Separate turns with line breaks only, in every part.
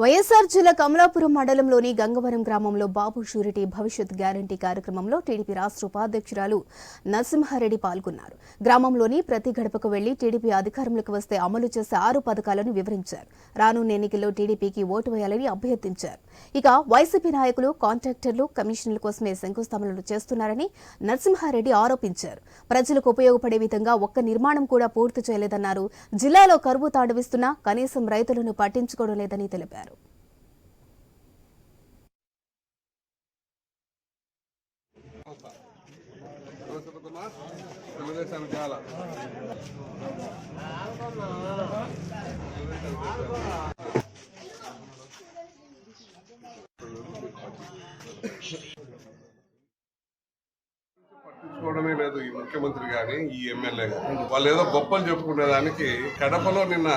వైఎస్ఆర్ జిల్లా కమలాపురం మండలంలోని గంగవరం గ్రామంలో బాబు షూరిటీ భవిష్యత్ గ్యారంటీ కార్యక్రమంలో టీడీపీ రాష్ట్ర ఉపాధ్యక్షురాలు నరసింహారెడ్డి పాల్గొన్నారు. గ్రామంలోని ప్రతి గడపకు వెళ్ళి టీడీపీ అధికారంలోకి వస్తే అమలు చేసే ఆరు పథకాలను వివరించారు. రానున్న ఎన్నికల్లో టీడీపీకి ఓటు వేయాలని అభ్యర్థించారు. ఇక వైసీపీ నాయకులు కాంట్రాక్టర్లు కమిషన్ల కోసమే శంకుస్థాపనలు చేస్తున్నారని నరసింహారెడ్డి ఆరోపించారు. ప్రజలకు ఉపయోగపడే విధంగా ఒక్క నిర్మాణం కూడా పూర్తి చేయలేదన్నారు. జిల్లాలో కరువు తాండవిస్తున్నా కనీసం రైతులను పట్టించుకోవడం లేదని తెలిపారు.
చాలా పట్టించుకోవడమే లేదు ఈ ముఖ్యమంత్రి కానీ ఈ ఎమ్మెల్యే వాళ్ళు ఏదో గొప్పలు చెప్పుకునే దానికి కడపలో నిన్న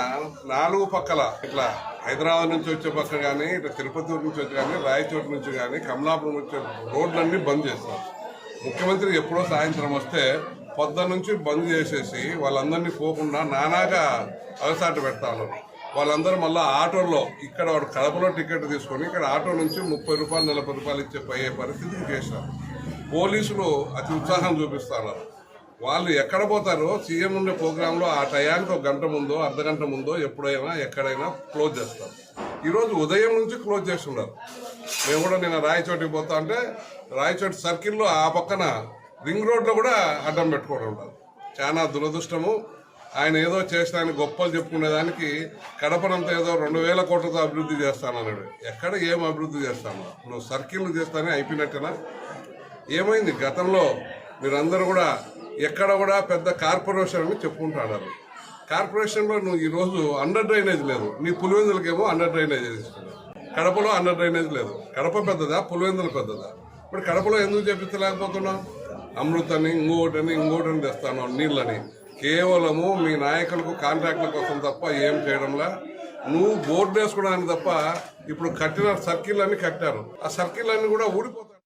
నాలుగు పక్కల ఇట్లా హైదరాబాద్ నుంచి వచ్చే పక్క కానీ ఇట్లా తిరుపతి నుంచి వచ్చి కానీ రాయచోటు నుంచి కానీ కమలాపురం వచ్చే రోడ్లన్నీ బంద్ చేస్తారు. ముఖ్యమంత్రి ఎప్పుడో సాయంత్రం వస్తే పొద్దు నుంచి బంద్ చేసేసి వాళ్ళందరినీ పోకుండా నానాగా అలసాట పెడతాను వాళ్ళందరూ మళ్ళీ ఆటోలో ఇక్కడ వాడు కడపలో టికెట్ తీసుకొని ఇక్కడ ఆటో నుంచి ముప్పై రూపాయలు నలభై రూపాయలు ఇచ్చే పోయే పరిస్థితికి చేశారు. పోలీసులు అతి ఉత్సాహం చూపిస్తున్నారు వాళ్ళు ఎక్కడ పోతారో సీఎం ఉండే ప్రోగ్రాంలో ఆ టయానికి ఒక గంట ముందో అర్ధగంట ముందో ఎప్పుడైనా ఎక్కడైనా క్లోజ్ చేస్తారు. ఈరోజు ఉదయం నుంచి క్లోజ్ చేస్తున్నారు మేము కూడా నిన్న రాయచోటికి పోతా అంటే రాయచోటి సర్కిల్లో ఆ పక్కన రింగ్ రోడ్లో కూడా అడ్డం పెట్టుకోవడం ఉండదు చాలా దురదృష్టము. ఆయన ఏదో చేస్తానని గొప్పలు చెప్పుకునేదానికి కడపనంతా ఏదో రెండు వేల కోట్లతో అభివృద్ధి చేస్తానన్నాడు. ఎక్కడ ఏం అభివృద్ధి చేస్తాను? నువ్వు సర్కిల్ చేస్తానే అయిపోయినట్టేనా? ఏమైంది? గతంలో మీరందరూ కూడా ఎక్కడ కూడా పెద్ద కార్పొరేషన్ అని చెప్పుకుంటున్నారు. కార్పొరేషన్లో నువ్వు ఈరోజు అండర్ డ్రైనేజ్ లేదు. నీ పులివెందులకేమో అండర్ డ్రైనేజ్ వేసిస్తున్నావు కడపలో అండర్ డ్రైనేజ్ లేదు. కడప పెద్దదా? పులివెందులు పెద్దదా? ఇప్పుడు కడపలో ఎందుకు చేపించలేకపోతున్నావు అమృతని ఇంకోటని ఇంకోటని తెస్తాను నీళ్ళని. కేవలము మీ నాయకులకు కాంట్రాక్ట్ల కోసం తప్ప ఏం చేయడంలా? నువ్వు బోర్డు వేసుకోవడానికి తప్ప ఇప్పుడు కట్టిన సర్కిల్ అన్ని కట్టారు. ఆ సర్కిల్ అన్ని కూడా ఊడిపోతాయి.